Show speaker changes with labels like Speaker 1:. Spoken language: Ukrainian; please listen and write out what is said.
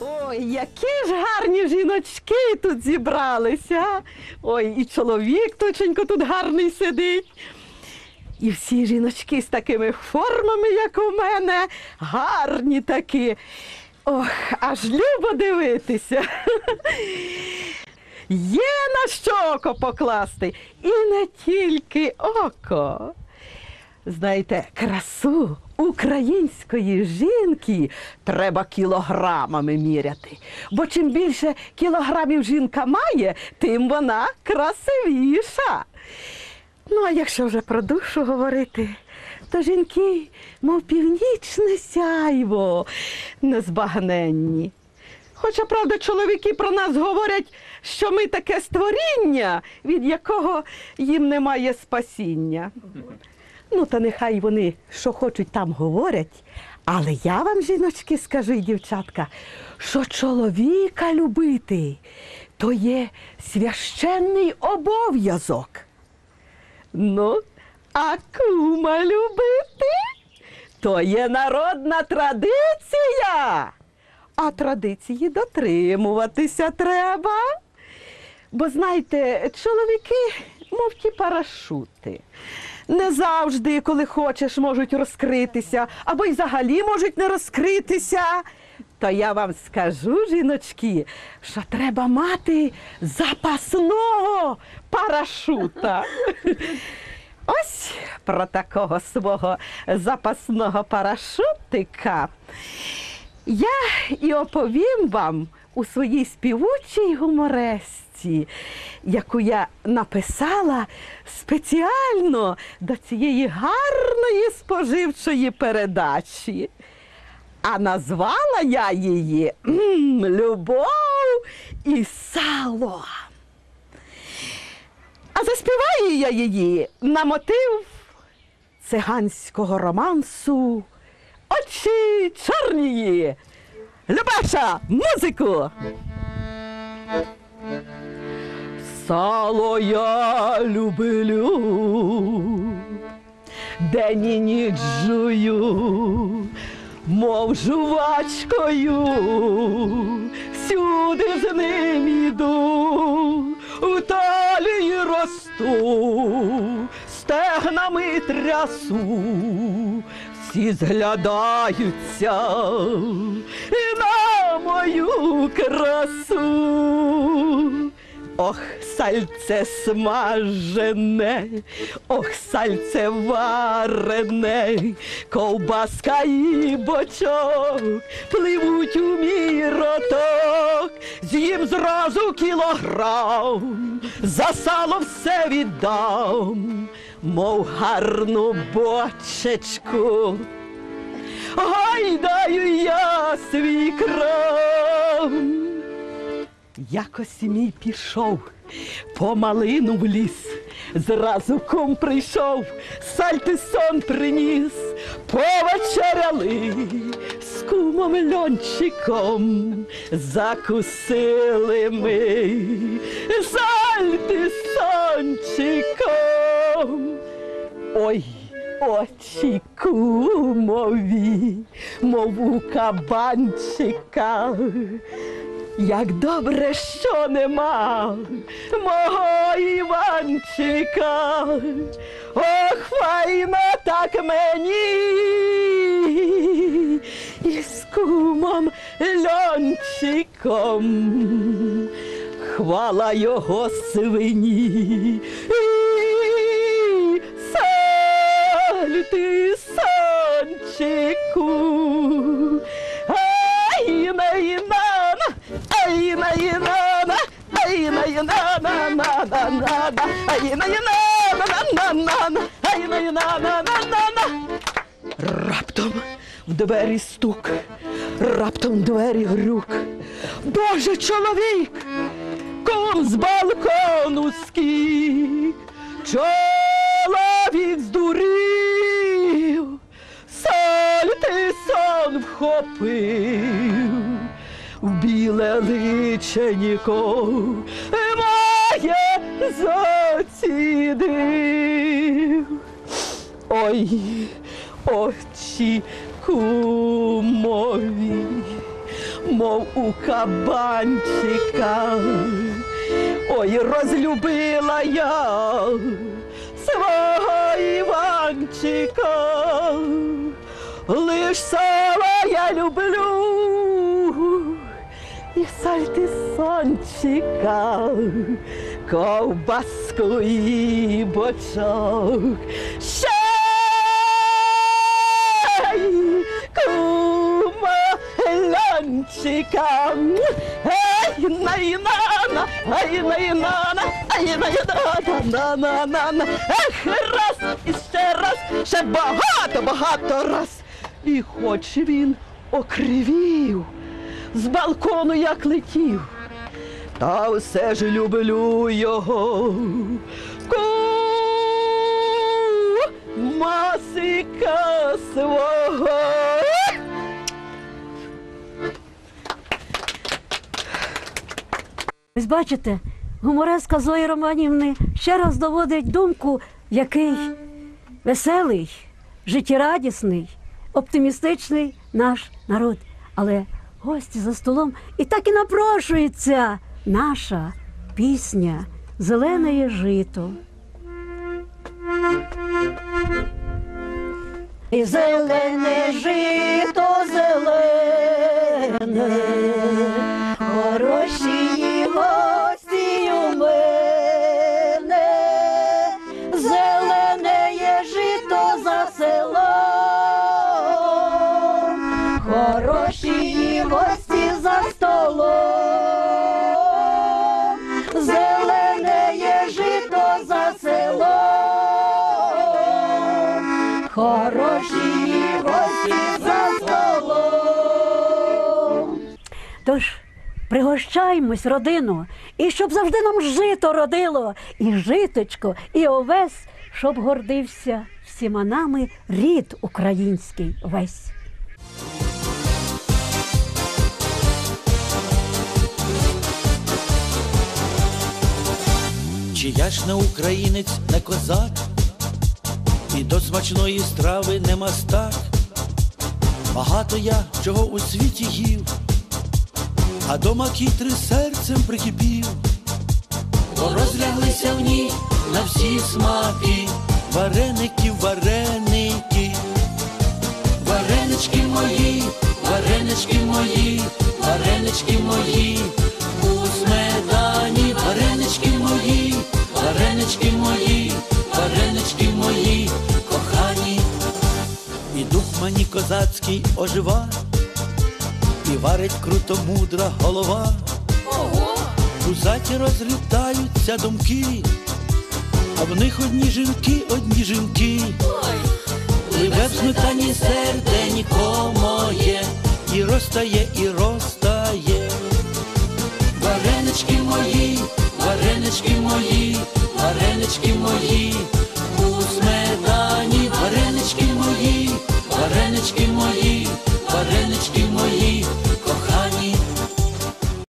Speaker 1: Ой, які ж гарні жіночки тут зібралися. Ой, і чоловік точенько тут гарний сидить. І всі жіночки з такими формами, як у мене, гарні такі. Ох, аж любо дивитися. Є на що око покласти. І не тільки око. Знаєте, красу української жінки треба кілограмами міряти. Бо чим більше кілограмів жінка має, тим вона красивіша. Ну, а якщо вже про душу говорити, то жінки, мов північне сяйво, незбагненні. Хоча, правда, чоловіки про нас говорять, що ми таке створіння, від якого їм немає спасіння. Ну, та нехай вони що хочуть там говорять. Але я вам, жіночки, скажу, і дівчатка, що чоловіка любити то є священний обов'язок. Ну, а кума любити то є народна традиція. А традиції дотримуватися треба. Бо знаєте, чоловіки, мов ті парашути. Не завжди, коли хочеш, можуть розкритися, або й взагалі можуть не розкритися. То я вам скажу, жіночки, що треба мати запасного парашута. Ось про такого свого запасного парашутика я і оповім вам у своїй співучій гуморесці, яку я написала спеціально до цієї гарної споживчої передачі. А назвала я її Любов і сало. А заспіваю я її на мотив циганського романсу Очі чорнії. Любаша, музику. Сало я люблю, день і ніч жую, мов жувачкою, всюди з ним іду, у талії росту, стегнами трясу, всі зглядаються і на мою красу. Ох, сальце смажене, ох, сальце варене, ковбаска і бочок пливуть у мій роток, з'їм зразу кілограм, за сало все віддам, мов гарну бочечку. Гайдаю я свій крам. Якось мій пішов по малину в ліс. Зразу кум прийшов, сальти сон приніс, повечеряли з кумом льончиком, закусили ми сальти сончиком. Ой, очі кумові, мов у кабанчика. Як добре, що нема мого Іванчика, ох, файно так мені, і з кумом льончиком, хвала його свині. І сальти сончику, Раптом в двері стук, раптом в двері грюк. Боже чоловік, ком з балкону скік, чоловік здурів, сальти сон вхопив, в біле личеніко моє зацідив. Ой, очі кумові, мов у кабанчика. Ой, розлюбила я свого Іванчика, лиш сама я люблю і сальти сончика, ковбаску і бочок. Ще й кумалянчика. Ей, на-і-на-на, ай на-і-на-на, ай на-і-на-на, на-на-на. Ех, раз, і ще раз, ще багато, багато раз. І хоч він окривів, з балкону як летів, та все ж люблю його. Масика свого.
Speaker 2: Ось бачите, гумореска Зої Романівни ще раз доводить думку, який веселий, життєрадісний, оптимістичний наш народ. Але гості за столом і так і напрошується наша пісня Зелене жито. І зелене жито зелене, хороші гості за столом, зелене є жито за селом. Хороші гості за столом. Тож пригощаймось, родину, і щоб завжди нам жито родило, і житочко, і овес, щоб гордився всіма нами рід український весь.
Speaker 3: Чи я ж не українець, не козак, і до смачної страви не мастак. Багато я чого у світі їв, а до макітри серцем прикипів, бо розляглися в ній на всі смаки, вареники, вареники, варенички мої, козацький ожива, і варить круто мудра голова. Ого! У заті розлітаються думки, а в них одні жінки, одні жінки. Ливе в сметані серденько моє, і розтає, і розтає.